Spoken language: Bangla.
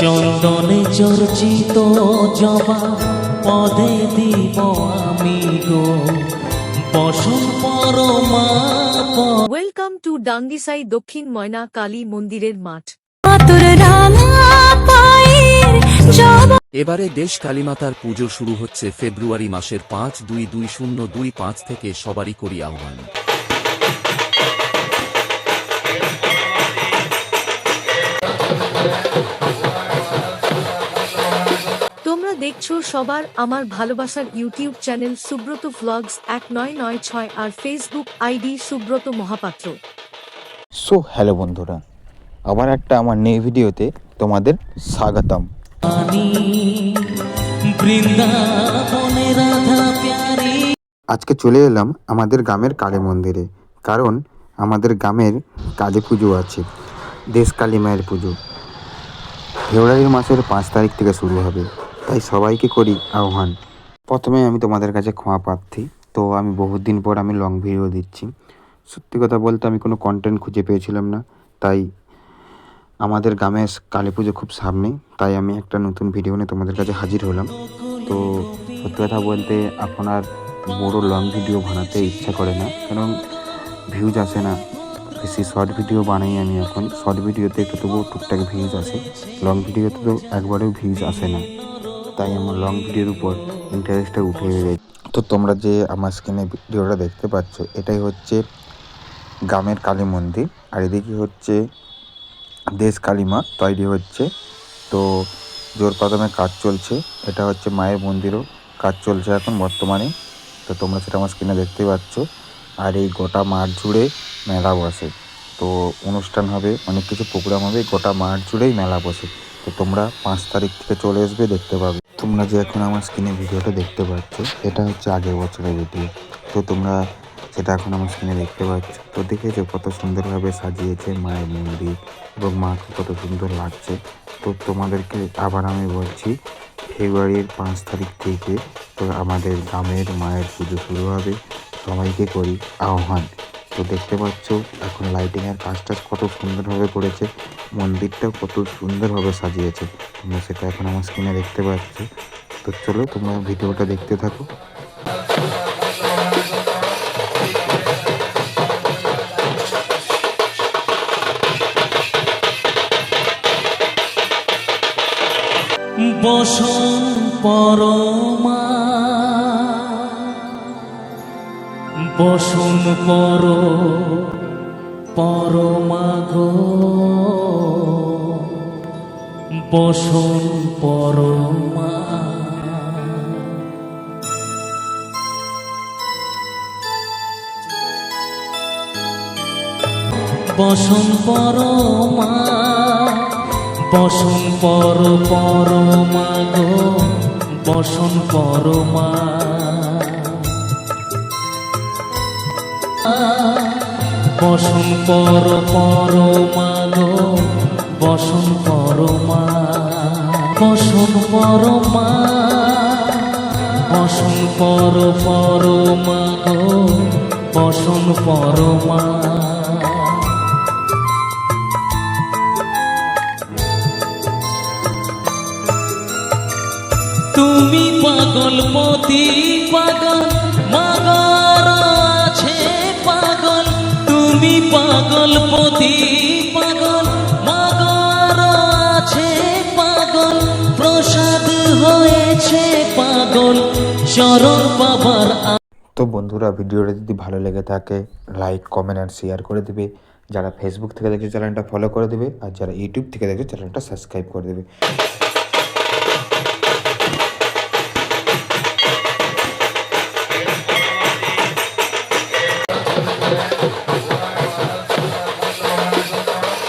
চন্দনে চর্চিত জবা পদে দিব আমি গো। বসন পরমা ওয়েলকাম টু ডাঙ্গিসাই দক্ষিণ ময়না কালী মন্দিরের মাঠ এবারে দেশ কালীমাতার পুজো শুরু হচ্ছে ফেব্রুয়ারি মাসের পাঁচ দুই দুই শূন্য দুই পাঁচ থেকে সবারই করি আহ্বান। দেখছ সবার আমার ভালোবাসার ইউটিউব চ্যানেল সুব্রত ভ্লগস এক নয় নয় ছয় আর Facebook ID Subrata Mahapatra. So hello বন্ধুরা আবার একটা আমার নেই ভিডিওতে তোমাদের স্বাগতম। আজকে চলে এলাম আমাদের গ্রামের কালী মন্দিরে কারণ আমাদের গ্রামের কালী পুজো আছে দেশ কালী মায়ের পুজো। ফেব্রুয়ারি মাসের পাঁচ তারিখ থেকে শুরু হবে। তাই সবাইকে করি আহ্বান। প্রথমে আমি তোমাদের কাছে ক্ষমা প্রার্থী। তো আমি বহুত দিন পর আমি লং ভিডিও দিচ্ছি। সত্যি কথা বলতে আমি কোনো কন্টেন্ট খুঁজে পেয়েছিলাম না। তাই আমাদের গ্রামে কালী পুজো খুব সামনে, তাই আমি একটা নতুন ভিডিও নিয়ে তোমাদের কাছে হাজির হলাম। তো সত্যি কথা বলতে আপনার বড় লং ভিডিও বানাতে ইচ্ছা করে না, কারণ ভিউজ আসে না। বেশি শর্ট ভিডিও বানাই আমি এখন। শর্ট ভিডিওতে একটু তবুও টুকটাক ভিউজ আসে। লং ভিডিওতে তো একবারেও ভিউজ আসে না। তাই আমার লং ভিডিওর উপর ইন্টারেস্টটা উঠে গেছে তো তোমরা যে আমার স্ক্রিনে ভিডিওটা দেখতে পাচ্ছ, এটাই হচ্ছে গ্রামের কালী মন্দির, আর এদিকে হচ্ছে দেশ কালীমা তৈরি হচ্ছে। তো জোর কদমে কাজ চলছে, এটা হচ্ছে মায়ের মন্দিরও কাজ চলছে এখন বর্তমানে। তো তোমরা সেটা আমার স্ক্রিনে দেখতে পাচ্ছ। আর এই গোটা মাঠ জুড়ে মেলা বসে। তো অনুষ্ঠান হবে, অনেক কিছু প্রোগ্রাম হবে, গোটা মাঠ জুড়েই মেলা বসে। তো তোমরা পাঁচ তারিখ থেকে চলে আসবে, দেখতে পাবে। তোমরা যে এখন আমার স্ক্রিনে ভিডিওটা দেখতে পাচ্ছ এটা হচ্ছে আগের বছরের ভিডিও তো তোমরা সেটা এখন আমার স্ক্রিনে দেখতে পাচ্ছ। তো দেখেছ কত সুন্দরভাবে সাজিয়েছে মায়ের মন্দির এবং মাকে কত সুন্দর লাগছে। তো তোমাদেরকে আবার আমি বলছি, ফেব্রুয়ারির পাঁচ তারিখ থেকে তো আমাদের গ্রামের মায়ের পুজো শুরু হবে। সবাইকে করি আহ্বান। তো দেখতে পাচ্ছ, এখন লাইটিংয়ের কাজ টাজ কত সুন্দরভাবে করেছে, মন্দিরটাও কত সুন্দরভাবে সাজিয়েছে। তোমরা সেটা এখন আমার স্ক্রিনে দেখতে পাচ্ছ। তো চলো তোমরা ভিডিওটা দেখতে থাকো। বসন পরমা বসন পর পরমা গো বসন পরমা বসন পরমা বসন পর পরমা গো পরমা বসন পর পরমা গো বসন পরমা বসন পরমা বসন পর পরমা গো বসন পরমা তুমি পাগল মতি পাগল মাগর পাগল মতি পাগল মাগর আছে পাগল, প্রসাদ হয়েছে পাগল, চরণ বাবার তো বন্ধুরা, ভিডিওটা যদি ভালো লেগে থাকে লাইক কমেন্ট আর শেয়ার করে দেবে। যারা ফেসবুক থেকে দেখছে চ্যানেলটা ফলো করে দেবে। আর যারা ইউটিউব থেকে দেখছে চ্যানেলটা সাবস্ক্রাইব করে দেবে।